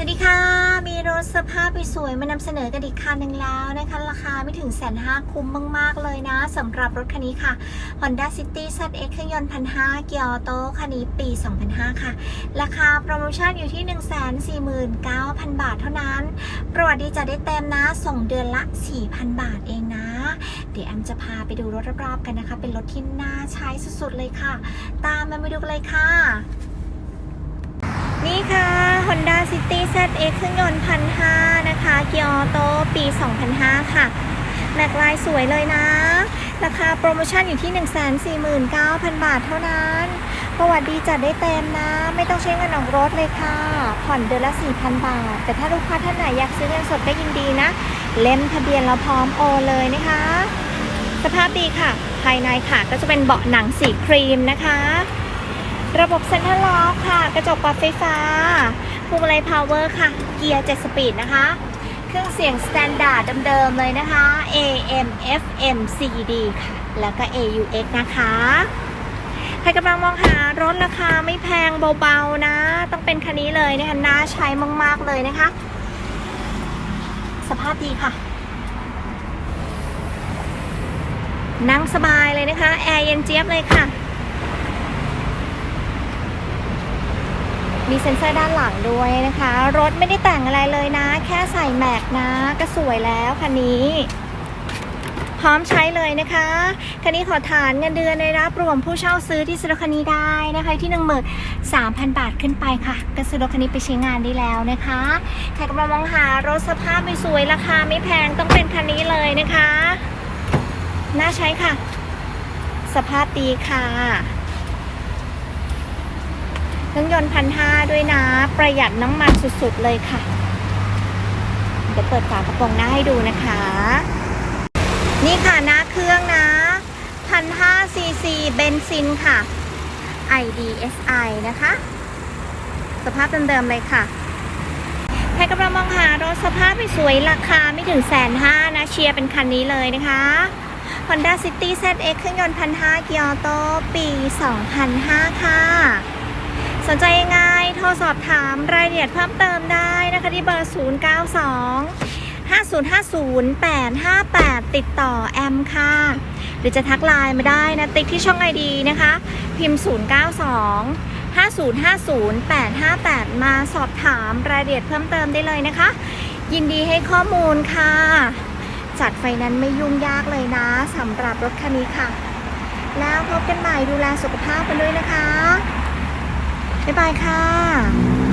สวัสดีค่ะ มีรถสภาพสวยมานำเสนอกันอีกคันหนึ่งแล้วนะคะ ราคาไม่ถึงแสนห้าคุ้มมาก ๆ เลยนะสำหรับรถคันนี้ค่ะ Honda City ZX เครื่องยนต์พันห้าเกียร์โตคันนี้ปี 2005 ค่ะ ราคาโปรโมชั่นอยู่ที่ 149,000 บาทเท่านั้น ประวัติดีจะได้เต็มนะ ส่งเดือนละ 4,000 บาทเองนะ เดี๋ยวแอมจะพาไปดูรถรอบๆกันนะคะ เป็นรถที่น่าใช้สุดๆเลยค่ะ ตามมาไปดูกันเลยค่ะ นี่ค่ะ Honda City ZX เครื่องยนต์พันห้านะคะ เกียร์ออโต้ปี 2005 ค่ะ แม็กลายสวยเลยนะ ราคาโปรโมชั่นอยู่ที่ 149,000 บาทเท่านั้น ประวัติดีจัดได้เต็มนะ ไม่ต้องใช้เงินออกรถเลยค่ะ ผ่อนเดือนละ 4,000 บาท แต่ถ้าลูกค้าท่านไหนอยากซื้อเงินสดก็ยินดีนะ เล่มทะเบียนเราพร้อมโอเลยนะคะ สภาพดีค่ะ ภายในค่ะก็จะเป็นเบาะหนังสีครีมนะคะ ระบบเซ็นทรัลล็อกค่ะ กระจกปรับไฟฟ้า พวงมาลัยพาวเวอร์ค่ะ เกียร์7สปีดนะคะ เครื่องเสียงสแตนดาร์ดเดิมๆเลยนะคะ AM FM CD ค่ะ แล้วก็ AUX นะคะ ใครกำลังมองหารถราคาไม่แพงเบาๆนะ ต้องเป็นคันนี้เลยนะคะน่าใช้มากๆเลยนะคะ สภาพดีค่ะนั่งสบายเลยนะคะ แอร์เย็นเจี๊ยบเลยค่ะ มีเซ็นเซอร์ด้านหลังด้วยนะคะ รถไม่ได้แต่งอะไรเลยนะ แค่ใส่แม็กนะ ก็สวยแล้วคันนี้พร้อมใช้เลยนะคะ คันนี้ขอฐานเงินเดือนในรับรวมผู้เช่าซื้อที่ซื้อรถคันนี้ได้นะคะ ที่หนึ่งหมื่นสามพันบาทขึ้นไปค่ะ ก็ซื้อรถคันนี้ไปใช้งานได้แล้วนะคะ ใครกำลังมองหารถสภาพไม่สวยราคาไม่แพงต้องเป็นคันนี้เลยนะคะ น่าใช้ค่ะ สภาพดีค่ะ เครื่องยนต์พันห้าด้วยนะ ประหยัดน้ำมันสุดๆเลยค่ะ เดี๋ยวเปิดฝากระโปรงหน้าให้ดูนะคะ นี่ค่ะหน้าเครื่องนะพันห้าซีซีเบนซินค่ะ IDSI นะคะ สภาพเดิมๆเลยค่ะใครกำลังมองหารถสภาพไม่สวยราคาไม่ถึงแสนห้านะ เชียร์เป็นคันนี้เลยนะคะ Honda City ZX เครื่องยนต์พันห้าเกียร์โตปี 2005 ค่ะ สนใจยังไงโทรสอบถามรายละเอียดเพิ่มเติมได้นะคะที่เบอร์ 092 5050 858 ติดต่อแอมค่ะ หรือจะทักไลน์มาได้นะติ๊กที่ช่องไอดีนะคะ พิมพ์ 092 5050 858 มาสอบถามรายละเอียดเพิ่มเติมได้เลยนะคะ ยินดีให้ข้อมูลค่ะ จัดไฟนั้นไม่ยุ่งยากเลยนะสำหรับรถคันนี้ค่ะ แล้วพบกันใหม่ดูแลสุขภาพกันด้วยนะคะ บ๊ายบายค่ะ